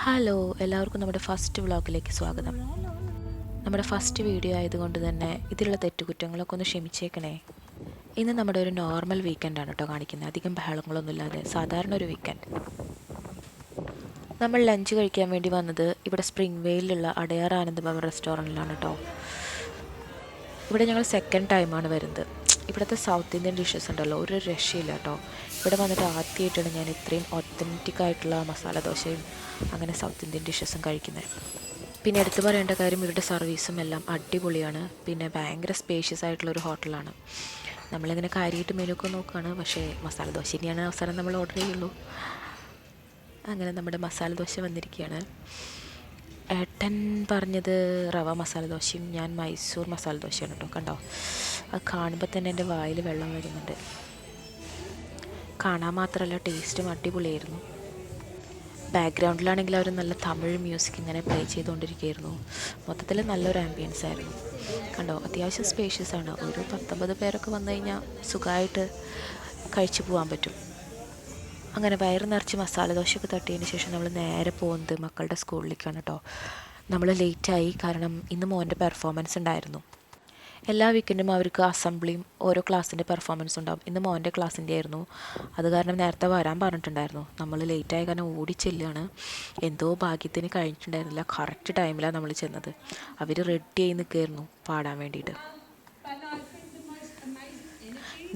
Hello എല്ലാവർക്കും നമ്മുടെ first വ്ളോഗിലേക്ക് സ്വാഗതം. നമ്മുടെ ഫസ്റ്റ് വീഡിയോ ആയതുകൊണ്ട് തന്നെ ഇതിലുള്ള തെറ്റുകുറ്റങ്ങളൊക്കെ ഒന്ന് ക്ഷമിച്ചേക്കണേ. ഇന്ന് നമ്മുടെ ഒരു നോർമൽ വീക്കെൻഡാണ് കേട്ടോ കാണിക്കുന്നത്. അധികം ബഹളങ്ങളൊന്നുമില്ലാതെ സാധാരണ ഒരു വീക്കെൻഡ് നമ്മൾ ലഞ്ച് കഴിക്കാൻ വേണ്ടി വന്നത് ഇവിടെ സ്പ്രിംഗ് വെയിലുള്ള അടയാർ ആനന്ദ് ഭവൻ റെസ്റ്റോറന്റിലാണ് കേട്ടോ. ഇവിടെ ഞങ്ങൾ സെക്കൻഡ് ടൈമാണ് വരുന്നത്. ഇവിടുത്തെ സൗത്ത് ഇന്ത്യൻ ഡിഷസ് ഉണ്ടല്ലോ ഒരു രക്ഷയില്ല കേട്ടോ ഇവിടെ വന്നിട്ട് ആദ്യമായിട്ടാണ് ഞാൻ ഇത്രയും ഒത്തന്റിക് ആയിട്ടുള്ള മസാല ദോശയും അങ്ങനെ സൗത്ത് ഇന്ത്യൻ ഡിഷസും കഴിക്കുന്നത് പിന്നെ എടുത്തു പറയേണ്ട കാര്യം ഇവരുടെ സർവീസും എല്ലാം അടിപൊളിയാണ്. പിന്നെ ഭയങ്കര സ്പേഷ്യസ് ആയിട്ടുള്ള ഒരു ഹോട്ടലാണ് നമ്മളിങ്ങനെ കാര്യമായിട്ട് മെനുക്കെ നോക്കുകയാണ് പക്ഷേ മസാല ദോശ ഇനിയാണ് അവസാനം നമ്മൾ ഓർഡർ ചെയ്യുള്ളൂ. അങ്ങനെ നമ്മുടെ മസാല ദോശ വന്നിരിക്കുകയാണ് ഏട്ടൻ പറഞ്ഞത് റവ മസാല ദോശയും ഞാൻ മൈസൂർ മസാല ദോശയാണ് കേട്ടോ. കണ്ടോ? അത് കാണുമ്പോൾ തന്നെ എന്റെ വായിൽ വെള്ളം വരുന്നുണ്ട്. കാണാൻ മാത്രമല്ല ടേസ്റ്റും അടിപൊളിയായിരുന്നു. ബാക്ക്ഗ്രൗണ്ടിലാണെങ്കിൽ അവർ നല്ല തമിഴ് മ്യൂസിക് ഇങ്ങനെ പ്ലേ ചെയ്തുകൊണ്ടിരിക്കുകയായിരുന്നു. മൊത്തത്തിൽ നല്ലൊരു ആംബിയൻസ് ആയിരുന്നു. കണ്ടോ? അത്യാവശ്യം സ്പേഷ്യസ് ആണ്. ഒരു പത്തൊമ്പത് പേരൊക്കെ വന്നു കഴിഞ്ഞാൽ സുഖമായിട്ട് കഴിച്ചു പോകാൻ പറ്റും. അങ്ങനെ വയറ് നിറച്ച് മസാല ദോശയൊക്കെ തട്ടിയതിന് ശേഷം നമ്മൾ നേരെ പോകുന്നത് മക്കളുടെ സ്കൂളിലേക്കാണ് കേട്ടോ. നമ്മൾ ലേറ്റായി കാരണം ഇന്ന് മോന്റെ പെർഫോമൻസ് ഉണ്ടായിരുന്നു. എല്ലാ വീക്കെൻഡും അവർക്ക് അസംബ്ലിയും ഓരോ ക്ലാസ്സിന്റെ പെർഫോമൻസ് ഉണ്ടാവും. ഇന്ന് മോന്റെ ക്ലാസ്സിന്റെ ആയിരുന്നു. അത് കാരണം നേരത്തെ വരാൻ പറഞ്ഞിട്ടുണ്ടായിരുന്നു. നമ്മൾ ലേറ്റായ കാരണം ഓടി ചെല്ലുകയാണ്. എന്തോ ഭാഗ്യത്തിന് കഴിഞ്ഞിട്ടുണ്ടായിരുന്നില്ല. കറക്റ്റ് ടൈമിലാണ് നമ്മൾ ചെന്നത്. അവർ റെഡി ആയി നിൽക്കുകയായിരുന്നു പാടാൻ വേണ്ടിയിട്ട്.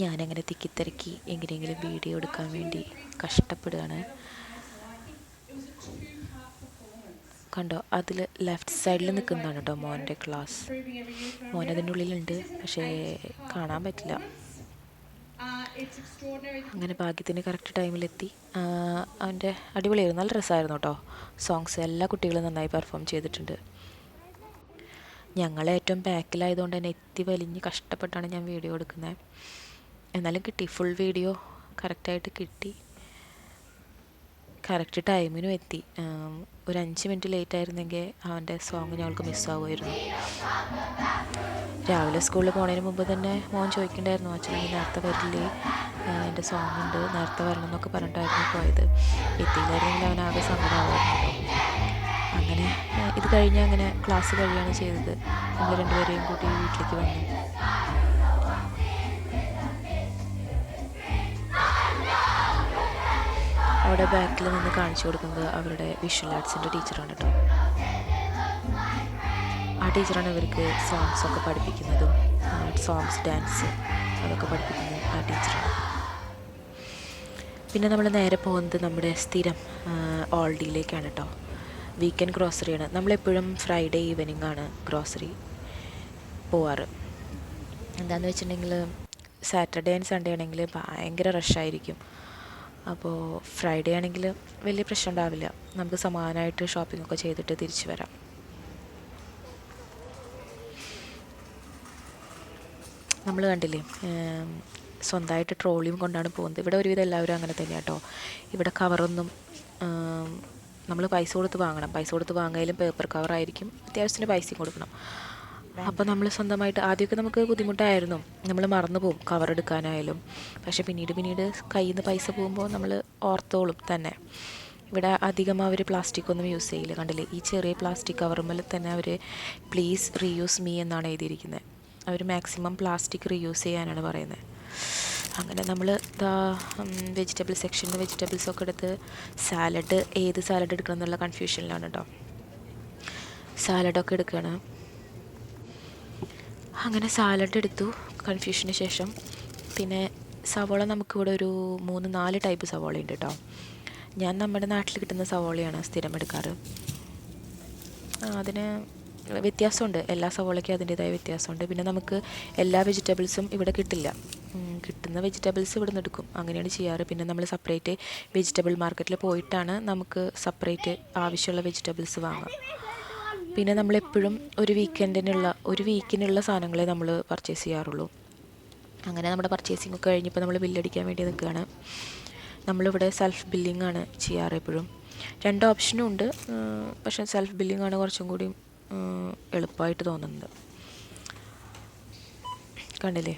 ഞാനങ്ങനെ തിക്കിത്തിരക്കി എങ്ങനെയെങ്കിലും വീഡിയോ എടുക്കാൻ വേണ്ടി കഷ്ടപ്പെടുകയാണ്. കണ്ടോ അതിൽ ലെഫ്റ്റ് സൈഡിൽ നിൽക്കുന്നതാണ് കേട്ടോ മോന്റെ ക്ലാസ്. മോൻ അതിന്റെ ഉള്ളിലുണ്ട് പക്ഷേ കാണാൻ പറ്റില്ല. അങ്ങനെ ഭാഗ്യത്തിന് കറക്റ്റ് ടൈമിലെത്തി. അവന്റെ അടിപൊളിയായിരുന്നു നല്ല രസമായിരുന്നു കേട്ടോ സോങ്സ് എല്ലാ കുട്ടികളും നന്നായി പെർഫോം ചെയ്തിട്ടുണ്ട്. ഞങ്ങൾ ഏറ്റവും ബാക്കിലായതുകൊണ്ട് തന്നെ എത്തി വലിഞ്ഞ് കഷ്ടപ്പെട്ടാണ് ഞാൻ വീഡിയോ എടുക്കുന്നത്. എന്നാലും കിട്ടി. ഫുൾ വീഡിയോ കറക്റ്റായിട്ട് കിട്ടി. കറക്റ്റ് ടൈമിനും എത്തി. ഒരു അഞ്ച് മിനിറ്റ് ലേറ്റ് ആയിരുന്നെങ്കിൽ അവന്റെ സോങ് ഞങ്ങൾക്ക് മിസ്സാവുമായിരുന്നു രാവിലെ സ്കൂളിൽ പോണതിന് മുമ്പ് തന്നെ മോൻ ചോദിക്കണ്ടായിരുന്നു അച്ഛനെ നേരത്തെ വരില്ലേ? എന്റെ സോങ് ഉണ്ട്. നേരത്തെ വരണം എന്നൊക്കെ പറഞ്ഞിട്ടായിരുന്നു പോയത്. എത്തിയില്ലായിരുന്നെങ്കിൽ അവൻ ആകെ സങ്കടമാവുമായിരുന്നു അങ്ങനെ ഇത് കഴിഞ്ഞ് അങ്ങനെ ക്ലാസ് കഴിയാണ് ചെയ്തത്. നമ്മൾ രണ്ടുപേരെയും കൂട്ടി വീട്ടിലേക്ക് വന്നു. അവിടെ ബാക്കിൽ നിന്ന് കാണിച്ചു കൊടുക്കുന്നത് അവരുടെ വിഷ്വൽ ആർട്സിന്റെ ടീച്ചറാണ് കേട്ടോ ആ ടീച്ചറാണ് ഇവർക്ക് സോങ്സ് ഒക്കെ പഠിപ്പിക്കുന്നതും സോങ്സ് ഡാൻസ് അതൊക്കെ പഠിപ്പിക്കുന്നത് ആ ടീച്ചറാണ് പിന്നെ നമ്മൾ നേരെ പോകുന്നത് നമ്മുടെ സ്ഥിരം ഓൾഡിയിലേക്കാണ് കേട്ടോ വീക്കെൻഡ് ഗ്രോസറിയാണ് നമ്മളെപ്പോഴും ഫ്രൈഡേ ഈവനിങ് ആണ് ഗ്രോസറി പോവാറ്. എന്താണെന്ന് വെച്ചിട്ടുണ്ടെങ്കിൽ സാറ്റർഡേ ആൻഡ് സൺഡേ ആണെങ്കിൽ ഭയങ്കര റഷായിരിക്കും അപ്പോൾ ഫ്രൈഡേ ആണെങ്കിൽ വലിയ പ്രശ്നം ഉണ്ടാവില്ല. നമുക്ക് സമാനമായിട്ട് ഷോപ്പിംഗ് ഒക്കെ ചെയ്തിട്ട് തിരിച്ചു വരാം. നമ്മൾ കണ്ടില്ലേ സ്വന്തമായിട്ട് ട്രോളിയും കൊണ്ടാണ് പോകുന്നത്. ഇവിടെ ഒരുവിധം എല്ലാവരും അങ്ങനെ തന്നെയാണ് കേട്ടോ ഇവിടെ കവറൊന്നും നമ്മൾ പൈസ കൊടുത്ത് വാങ്ങണം. പൈസ കൊടുത്ത് വാങ്ങിയാലും പേപ്പർ കവറായിരിക്കും അത്യാവശ്യത്തിന് പൈസയും കൊടുക്കണം. അപ്പോൾ നമ്മൾ സ്വന്തമായിട്ട് ആദ്യമൊക്കെ നമുക്ക് ബുദ്ധിമുട്ടായിരുന്നു. നമ്മൾ മറന്നു പോകും കവർ എടുക്കാനായാലും പക്ഷെ പിന്നീട് പിന്നീട് കയ്യിൽ നിന്ന് പൈസ പോകുമ്പോൾ നമ്മൾ ഓർത്തോളും തന്നെ. ഇവിടെ അധികം അവർ പ്ലാസ്റ്റിക് ഒന്നും യൂസ് ചെയ്യില്ല. കണ്ടില്ലേ? ഈ ചെറിയ പ്ലാസ്റ്റിക് കവറുമ്പിൽ തന്നെ അവർ പ്ലീസ് റീയൂസ് മീ എന്നാണ് എഴുതിയിരിക്കുന്നത് അവർ മാക്സിമം പ്ലാസ്റ്റിക് റീയൂസ് ചെയ്യാനാണ് പറയുന്നത് അങ്ങനെ നമ്മൾ വെജിറ്റബിൾ സെക്ഷനിൽ വെജിറ്റബിൾസ് ഒക്കെ എടുത്ത് സാലഡ് ഏത് സാലഡ് എടുക്കണം എന്നുള്ള കൺഫ്യൂഷനിലാണ് കേട്ടോ സാലഡൊക്കെ എടുക്കുകയാണ് അങ്ങനെ സാലഡ് എടുത്തു കൺഫ്യൂഷന് ശേഷം. പിന്നെ സവോള നമുക്കിവിടെ ഒരു മൂന്ന് നാല് ടൈപ്പ് സവോള ഉണ്ട് കേട്ടോ ഞാൻ നമ്മുടെ നാട്ടിൽ കിട്ടുന്ന സവോളയാണ് സ്ഥിരം എടുക്കാറ്. അതിന് വ്യത്യാസമുണ്ട്. എല്ലാ സവോളയ്ക്കും അതിന്റേതായ വ്യത്യാസമുണ്ട്. പിന്നെ നമുക്ക് എല്ലാ വെജിറ്റബിൾസും ഇവിടെ കിട്ടില്ല. കിട്ടുന്ന വെജിറ്റബിൾസ് ഇവിടെ നിന്ന് എടുക്കും. അങ്ങനെയാണ് ചെയ്യാറ്. പിന്നെ നമ്മൾ സെപ്പറേറ്റ് വെജിറ്റബിൾ മാർക്കറ്റിൽ പോയിട്ടാണ് നമുക്ക് സെപ്പറേറ്റ് ആവശ്യമുള്ള വെജിറ്റബിൾസ് വാങ്ങാം. പിന്നെ നമ്മളെപ്പോഴും ഒരു വീക്കെൻഡിനുള്ള ഒരു വീക്കിനുള്ള സാധനങ്ങളെ നമ്മൾ പർച്ചേസ് ചെയ്യാറുള്ളൂ. അങ്ങനെ നമ്മുടെ പർച്ചേസിംഗ് ഒക്കെ കഴിഞ്ഞപ്പോൾ നമ്മൾ ബില്ലടിക്കാൻ വേണ്ടി നിൽക്കുകയാണ് നമ്മളിവിടെ സെൽഫ് ബില്ലിംഗ് ആണ് ചെയ്യാറ് എപ്പോഴും. രണ്ട് ഓപ്ഷനും ഉണ്ട്. പക്ഷേ സെൽഫ് ബില്ലിംഗ് ആണ് കുറച്ചും കൂടി എളുപ്പമായിട്ട് തോന്നുന്നത്. കണ്ടില്ലേ?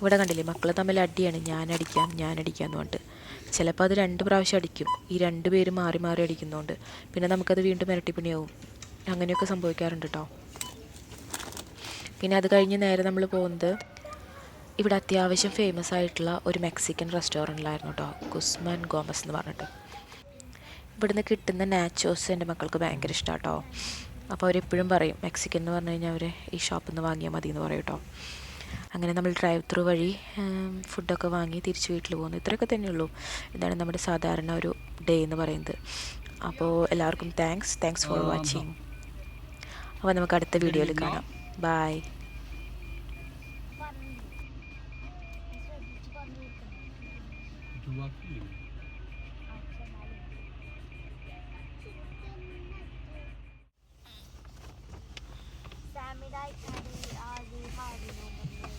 ഇവിടെ കണ്ടില്ലേ മക്കൾ തമ്മിൽ അടിയാണ് ഞാൻ അടിക്കാം ഞാൻ അടിക്കാം എന്ന് പറഞ്ഞിട്ട്. ചിലപ്പോൾ അത് രണ്ട് പ്രാവശ്യം അടിക്കും. ഈ രണ്ട് പേര് മാറി മാറി അടിക്കുന്നതുകൊണ്ട് പിന്നെ നമുക്കത് വീണ്ടും ഇരട്ടിപ്പണിയാവും. അങ്ങനെയൊക്കെ സംഭവിക്കാറുണ്ട് കേട്ടോ പിന്നെ അത് കഴിഞ്ഞ് നേരെ നമ്മൾ പോകുന്നത് ഇവിടെ അത്യാവശ്യം ഫേമസ് ആയിട്ടുള്ള ഒരു മെക്സിക്കൻ റെസ്റ്റോറന്റിലായിരുന്നു കേട്ടോ ഗുസ്മാൻ ഗോമസ് എന്ന് പറഞ്ഞിട്ട്. ഇവിടുന്ന് കിട്ടുന്ന നാച്ചോസ് എന്റെ മക്കൾക്ക് ഭയങ്കര ഇഷ്ടമാണ് കേട്ടോ അപ്പോൾ അവരെപ്പോഴും പറയും മെക്സിക്കൻ എന്ന് പറഞ്ഞു കഴിഞ്ഞാൽ അവർ ഈ ഷോപ്പിൽ നിന്ന് വാങ്ങിയാൽ മതി എന്ന് പറയും കേട്ടോ അങ്ങനെ നമ്മൾ ഡ്രൈവ് ത്രൂ വഴി ഫുഡൊക്കെ വാങ്ങി തിരിച്ച് വീട്ടിൽ പോകുന്നു. ഇത്രയൊക്കെ തന്നെയുള്ളൂ. ഇതാണ് നമ്മുടെ സാധാരണ ഒരു ഡേ എന്ന് പറയുന്നത്. അപ്പോൾ എല്ലാവർക്കും താങ്ക്സ് താങ്ക്സ് ഫോർ വാച്ചിങ് അപ്പോൾ നമുക്ക് അടുത്ത വീഡിയോയിൽ കാണാം. ബായ്